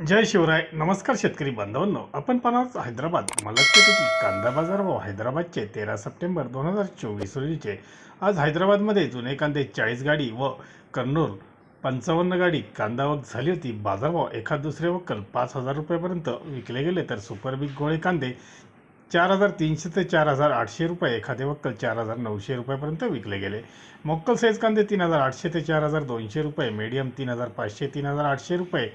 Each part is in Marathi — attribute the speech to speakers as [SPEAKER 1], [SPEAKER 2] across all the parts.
[SPEAKER 1] जय शिवराय. नमस्कार शेतकरी बांधवांनो. आपण पाहणार हैदराबाद. मलकपेठेतील कांदा बाजार व हैदराबादचे तेरा सप्टेंबर दोन हजार चोवीस रोजीचे. आज हैदराबादमध्ये जुने कांदे चाळीस गाडी व कन्नूर पंचावन्न गाडी कांदा वक झाली होती. बाजारभाव एखाद दुसरे वक्कल पाच हजार रुपयापर्यंत विकले गेले तर सुपर बिग गोळे कांदे चार हजार तीनशे ते चार हजार आठशे रुपये एखादे वक्कल चार हजार नऊशे रुपयापर्यंत विकले गेले. मोक्कल साईज कांदे तीन हजार आठशे ते चार हजार दोनशे रुपये मीडियम तीन हजार पाचशे तीन हजार आठशे रुपये.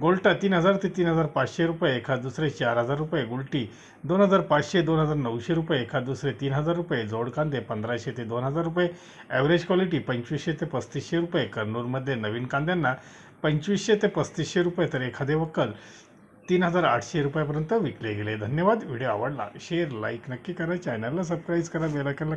[SPEAKER 1] गोल्टा तीन हजार ते तीन हजार पाचशे रुपये एखाद दुसरे चार हजार रुपये गुलटी दोन हजार पाचशे दोन हजार नऊशे रुपये एखाद दुसरे तीन हजार रुपये जोड कांदे पंधराशे ते दोन हजार रुपये ॲव्हरेज क्वालिटी पंचवीसशे ते पस्तीसशे रुपये कर्नूरमध्ये नवीन कांद्यांना पंचवीसशे ते पस्तीसशे रुपये तर एखादे वक्कल तीन हजार आठशे रुपयापर्यंत विकले गेले. धन्यवाद. व्हिडिओ आवडला शेअर लाईक नक्की करा. चॅनलला सबस्क्राईब करा बेलायकनला